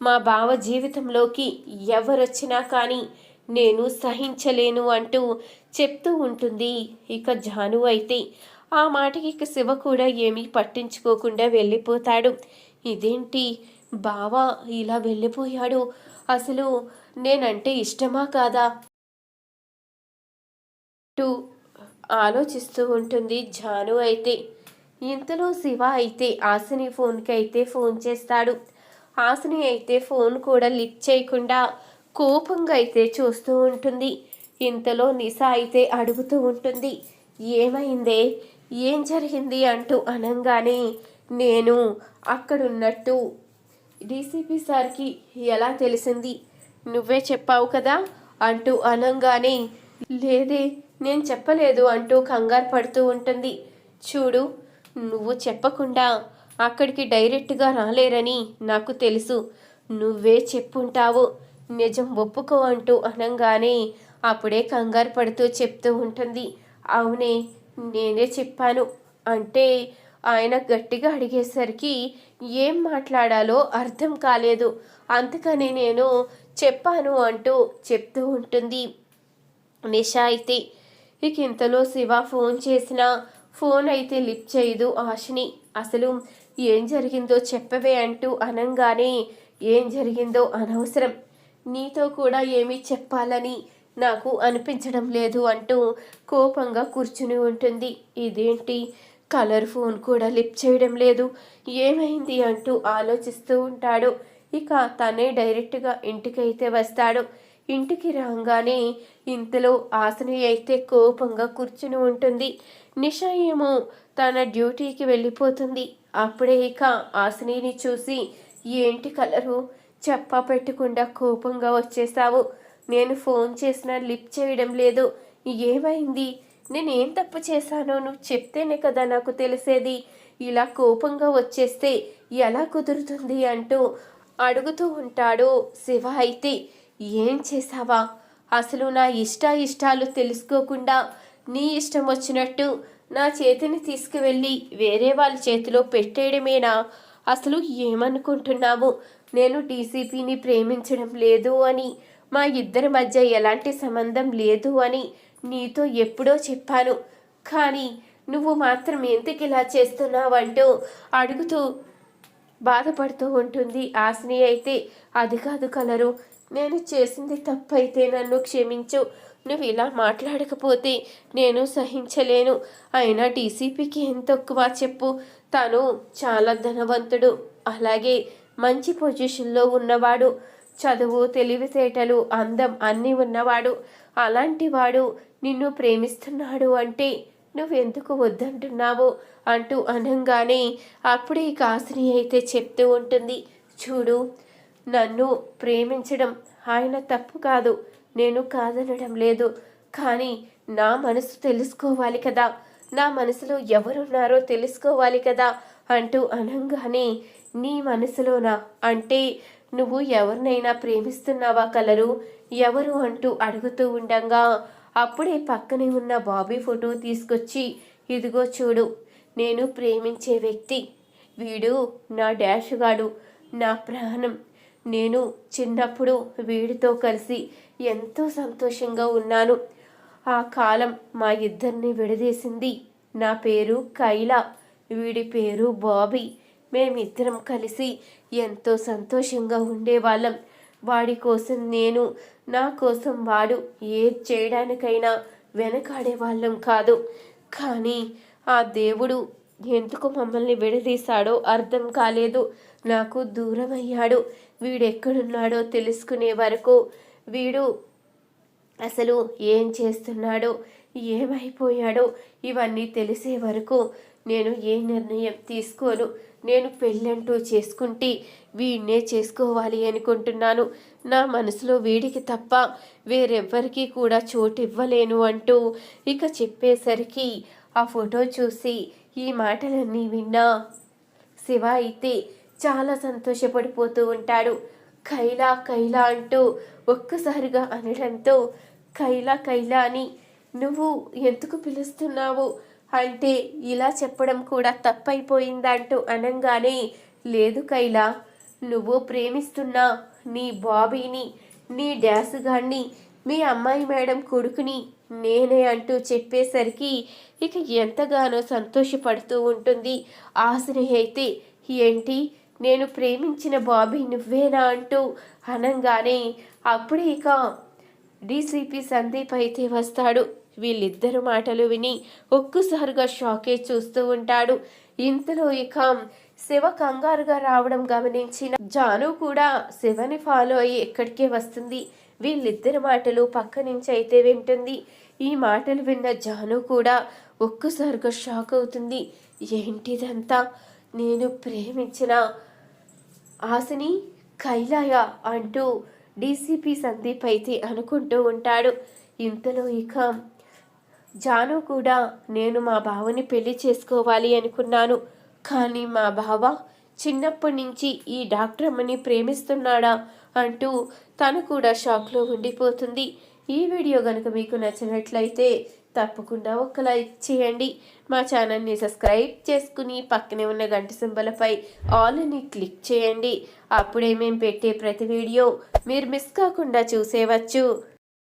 మా బావ జీవితంలోకి ఎవరొచ్చినా కానీ నేను సహించలేను అంటూ చెప్తూ ఉంటుంది. ఇక జాను అయితే ఆ మాటకి ఇక శివ కూడా ఏమీ పట్టించుకోకుండా వెళ్ళిపోతాడు. ఇదేంటి? బావ ఇలా వెళ్ళిపోయాడు. అసలు నేనంటే ఇష్టమా కాదా? అంటూ ఆలోచిస్తూ ఉంటుంది జాను అయితే. ఇంతలో శివ అయితే ఆశని ఫోన్కి అయితే ఫోన్ చేస్తాడు. ఆశని అయితే ఫోన్ కూడా లిఫ్ట్ చేయకుండా కోపంగా అయితే చూస్తూ ఉంటుంది. ఇంతలో నిశా అయితే అడుగుతూ ఉంటుంది ఏమైందే? ఏం జరిగింది? అంటూ అనంగానే నేను అక్కడున్నట్టు డీసీపీ సార్కి ఎలా తెలిసింది? నువ్వే చెప్పావు కదా? అంటూ అనంగానే లేదే నేను చెప్పలేదు అంటూ కంగారు పడుతూ ఉంటుంది. చూడు నువ్వు చెప్పకుండా అక్కడికి డైరెక్ట్గా రాలేరని నాకు తెలుసు. నువ్వే చెప్పుంటావు. నిజం ఒప్పుకో అంటూ అనంగానే అప్పుడే కంగారు పడుతూ చెప్తూ ఉంటుంది. అవునే నేనే చెప్పాను. అంటే ఆయన గట్టిగా అడిగేసరికి ఏం మాట్లాడాలో అర్థం కాలేదు. అందుకని నేను చెప్పాను అంటూ చెప్తూ ఉంటుంది. నిషా అయితే ఇక ఇంతలో శివ ఫోన్ చేసిన ఫోన్ అయితే లిఫ్ట్ చేయదు ఆశని. అసలు ఏం జరిగిందో చెప్పవే అంటూ అనంగానే ఏం జరిగిందో అనవసరం. నీతో కూడా ఏమీ చెప్పాలని నాకు అనిపించడం లేదు అంటూ కోపంగా కూర్చుని ఉంటుంది. ఇదేంటి? కలర్ ఫోన్ కూడా లిఫ్ట్ చేయడం లేదు. ఏమైంది? అంటూ ఆలోచిస్తూ ఉంటాడు. ఇక తనే డైరెక్ట్గా ఇంటికైతే వస్తాడు. ఇంటికి రాగానే ఇంతలో ఆసని అయితే కోపంగా కూర్చుని ఉంటుంది. నిషా ఏమో తన డ్యూటీకి వెళ్ళిపోతుంది. అప్పుడే ఇక ఆసనిని చూసి ఏంటి కలరు చెప్పా పెట్టకుండా కోపంగా వచ్చేసావు. నేను ఫోన్ చేసినా లిఫ్ట్ చేయడం లేదు. ఏమైంది? నేనేం తప్పు చేశానో నువ్వు చెప్తేనే కదా నాకు తెలిసేది. ఇలా కోపంగా వచ్చేస్తే ఎలా కుదురుతుంది? అంటూ అడుగుతూ ఉంటాడు శివ అయితే. ఏం చేసావా అసలు నా ఇష్ట ఇష్టాలు తెలుసుకోకుండా నీ ఇష్టం వచ్చినట్టు నా చేతిని తీసుకువెళ్ళి వేరే వాళ్ళ చేతిలో పెట్టేయడమేనా? అసలు ఏమనుకుంటున్నావు? నేను డీసీపీని ప్రేమించడం లేదు అని మా ఇద్దరి మధ్య ఎలాంటి సంబంధం లేదు అని నీతో ఎప్పుడో చెప్పాను. కానీ నువ్వు మాత్రం ఎందుకు ఇలా చేస్తున్నావంటూ అడుగుతూ బాధపడుతూ ఉంటుంది. ఆశని అయితే అది కాదు కలరు నేను చేసింది తప్పైతే నన్ను క్షమించు. నువ్వు ఇలా మాట్లాడకపోతే నేను సహించలేను. అయినా డీసీపీకి ఏం తక్కువ చెప్పు. తను చాలా ధనవంతుడు. అలాగే మంచి పొజిషన్లో ఉన్నవాడు. చదువు తెలివితేటలు అందం అన్నీ ఉన్నవాడు. అలాంటి వాడు నిన్ను ప్రేమిస్తున్నాడు అంటే నువ్వెందుకు వద్దంటున్నావు అంటూ అనంగానే అప్పుడే కాసిని అయితే చెప్తూ ఉంటుంది. చూడు నన్ను ప్రేమించడం ఆయన తప్పు కాదు నేను కాదనడం లేదు. కానీ నా మనసు తెలుసుకోవాలి కదా నా మనసులో ఎవరున్నారో తెలుసుకోవాలి కదా అంటూ అనంగానే నీ మనసులోనా? అంటే నువ్వు ఎవరినైనా ప్రేమిస్తున్నావా కలరు? ఎవరు? అంటూ అడుగుతూ ఉండగా అప్పుడే పక్కనే ఉన్న బాబీ ఫోటో తీసుకొచ్చి ఇదిగో చూడు నేను ప్రేమించే వ్యక్తి. వీడు నా డాష్ గాడు నా ప్రాణం. నేను చిన్నప్పుడు వీడితో కలిసి ఎంతో సంతోషంగా ఉన్నాను. ఆ కాలం మా ఇద్దరిని విడదీసింది. నా పేరు కైలా వీడి పేరు బాబీ. మేమిద్దరం కలిసి ఎంతో సంతోషంగా ఉండేవాళ్ళం. వాడి కోసం నేను నా కోసం వాడు ఏది చేయడానికైనా వెనకాడే వాళ్ళం కాదు. కానీ ఆ దేవుడు ఎందుకు మమ్మల్ని విడదీశాడో అర్థం కాలేదు. నాకు దూరం అయ్యాడు వీడెక్కడున్నాడో తెలుసుకునే వరకు వీడు అసలు ఏం చేస్తున్నాడో ఏమైపోయాడో ఇవన్నీ తెలిసే వరకు నేను ఏ నిర్ణయం తీసుకోను? నేను పెళ్ళంటూ చేసుకుంటే వీడినే చేసుకోవాలి అనుకుంటున్నాను. నా మనసులో వీడికి తప్ప వేరెవ్వరికీ కూడా చోటు ఇవ్వలేను అంటూ ఇక చెప్పేసరికి ఆ ఫోటో చూసి ఈ మాటలన్నీ విన్నా శివ అయితే చాలా సంతోషపడిపోతూ ఉంటాడు. కైలా కైలా అంటూ ఒక్కసారిగా అనడంతో కైలా కైలా అని నువ్వు ఎందుకు పిలుస్తున్నావు? అంటే ఇలా చెప్పడం కూడా తప్పైపోయిందంటూ అనంగానే లేదు కైలా నువ్వు ప్రేమిస్తున్నా నీ బాబీని నీ డ్యాస్ గాన్ని మీ అమ్మాయి మేడం కొడుకుని నేనే అంటూ చెప్పేసరికి ఇక ఎంతగానో సంతోషపడుతూ ఉంటుంది. ఆశని అయితే ఏంటి నేను ప్రేమించిన బాబీ నువ్వేనా? అంటూ అనంగానే అప్పుడే ఇక డీసీపీ సందీప్ అయితే వస్తాడు. వీళ్ళిద్దరు మాటలు విని ఒక్కసారిగా షాకే చూస్తూ ఉంటాడు. ఇంతలో ఇక శివ కంగారుగా రావడం గమనించిన జాను కూడా శివని ఫాలో అయ్యి ఎక్కడికే వస్తుంది. వీళ్ళిద్దరి మాటలు పక్క నుంచి అయితే వింటుంది. ఈ మాటలు విన్న జాను కూడా ఒక్కసారిగా షాక్ అవుతుంది. ఏంటిదంతా? నేను ప్రేమించిన ఆశని కైలాయ అంటూ డీసీపీ సందీప్ అయితే అనుకుంటూ ఉంటాడు. ఇంతలో ఇక జాను కూడా నేను మా బావని పెళ్ళి చేసుకోవాలి అనుకున్నాను. కానీ మా బావ చిన్నప్పటి నుంచి ఈ డాక్టర్ అమ్మని ప్రేమిస్తున్నాడా? అంటూ తను కూడా షాక్లో ఉండిపోతుంది. ఈ వీడియో కనుక మీకు నచ్చినట్లయితే తప్పకుండా ఒక లైక్ చేయండి. మా ఛానల్ని సబ్స్క్రైబ్ చేసుకుని పక్కనే ఉన్న గంట సింబలపై ఆల్ని క్లిక్ చేయండి. అప్పుడే మేము పెట్టే ప్రతి వీడియో మీరు మిస్ కాకుండా చూసేవచ్చు.